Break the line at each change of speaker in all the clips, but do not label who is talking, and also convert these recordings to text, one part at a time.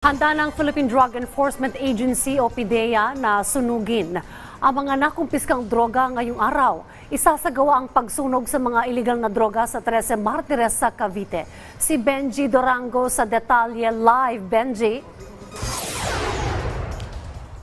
Handa ng Philippine Drug Enforcement Agency o PDEA na sunugin ang mga nakumpiskang droga ngayong araw. Isasagawa ang pagsunog sa mga illegal na droga sa Trece Martires sa Cavite. Si Benji Dorango sa detalye live. Benji?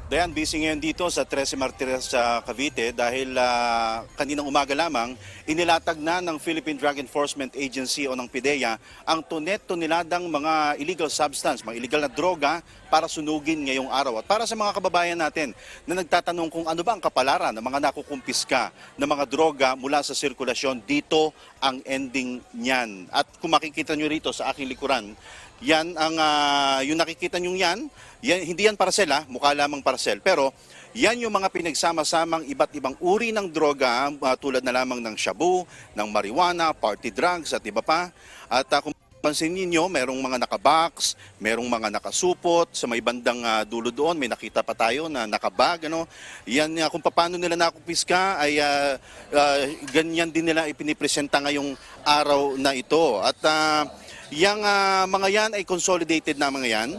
Dayan, busy ngayon dito sa 13 Martires sa Cavite dahil ah, kaninang umaga lamang inilatag na ng Philippine Drug Enforcement Agency o ng PIDEA ang tunet-toneladang mga illegal substance, mga illegal na droga para sunugin ngayong araw. At para sa mga kababayan natin na nagtatanong kung ano ba ang kapalaran ng mga nakukumpiska ng mga droga mula sa sirkulasyon, dito ang ending niyan. At kung makikita nyo rito sa aking likuran, yan ang ah, yung nakikita nyo yan, yan, hindi yan parcel ha, mukha lamang parcel. Pero yan yung mga pinagsama-samang iba't ibang uri ng droga ah, tulad na lamang ng shabu, ng marijuana, party drugs at iba pa. At ah, kung pansin ninyo, merong mga nakabox, merong mga nakasupot, sa may bandang ah, dulo doon, may nakita pa tayo na nakabag. Ano? Yan, ah, kung paano nila nakupiska, ay ah, ah, ganyan din nila ipinipresenta ngayong araw na ito. At ah, Yang ah, mga yan ay consolidated na mga yan.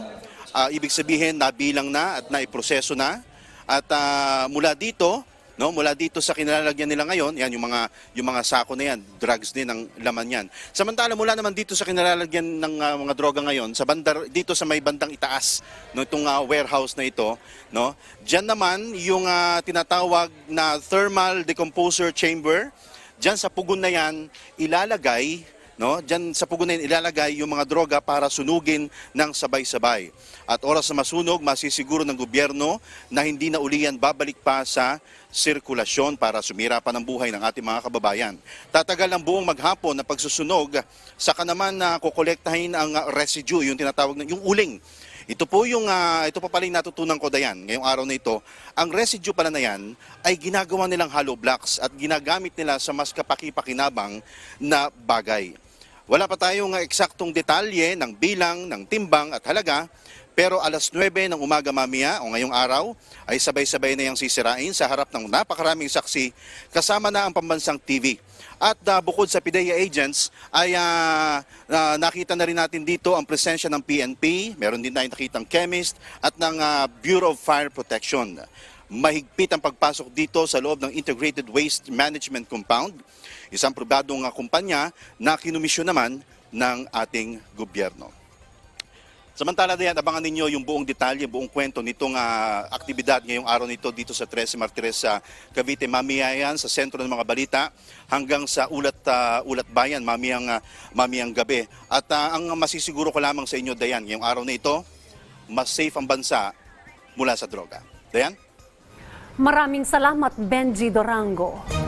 Ah, ibig sabihin, nabilang na at naiproseso na. At ah, mula dito, no, mula dito sa kinalalagyan nila ngayon, yan yung mga yung mga sako na yan, drugs din ang laman yan. Samantala mula naman dito sa kinalalagyan ng ah, mga droga ngayon, sa bandar dito sa may bandang itaas, no, itong ah, warehouse na ito, no. Diyan naman yung ah, tinatawag na thermal decomposer chamber. Diyan sa pugon na yan, ilalagay no? Diyan sa yan, ilalagay yung mga droga para sunugin ng sabay-sabay. At oras na masunog, masisiguro ng gobyerno na hindi na uli yan babalik pa sa sirkulasyon para sumira pa ng buhay ng ating mga kababayan. Tatagal ang buong maghapon na pagsusunog, saka naman na kukolektahin ang residue, yung tinatawag na yung uling. Ito po yung, ah, ito pa pala yung natutunan ko Dayan ngayong araw na ito. Ang residue pala na yan ay ginagawa nilang hollow blocks at ginagamit nila sa mas kapaki-pakinabang na bagay. Wala pa tayong eksaktong detalye ng bilang, ng timbang at halaga, pero alas 9 ng umaga mamaya o ngayong araw ay sabay-sabay na yung sisirain sa harap ng napakaraming saksi kasama na ang pambansang TV. At ah, bukod sa PIDEA agents ay ah, ah, nakita na rin natin dito ang presensya ng PNP, meron din tayong nakitang chemist at ng ah, Bureau of Fire Protection. Mahigpit ang pagpasok dito sa loob ng Integrated Waste Management Compound, isang pribadong ah, kumpanya na kinumisyon naman ng ating gobyerno. Samantala diyan, abangan ninyo yung buong detalye, buong kwento nitong ah, aktibidad ngayong araw nito dito sa 13 Martires sa Cavite. Mamaya yan sa sentro ng mga balita hanggang sa ulat ah, ulat bayan mamayang ah, mamayang gabi. At ah, ang masisiguro ko lamang sa inyo Dayan, ngayong araw na ito, mas safe ang bansa mula sa droga. Dayan?
Maraming salamat, Benji Dorango.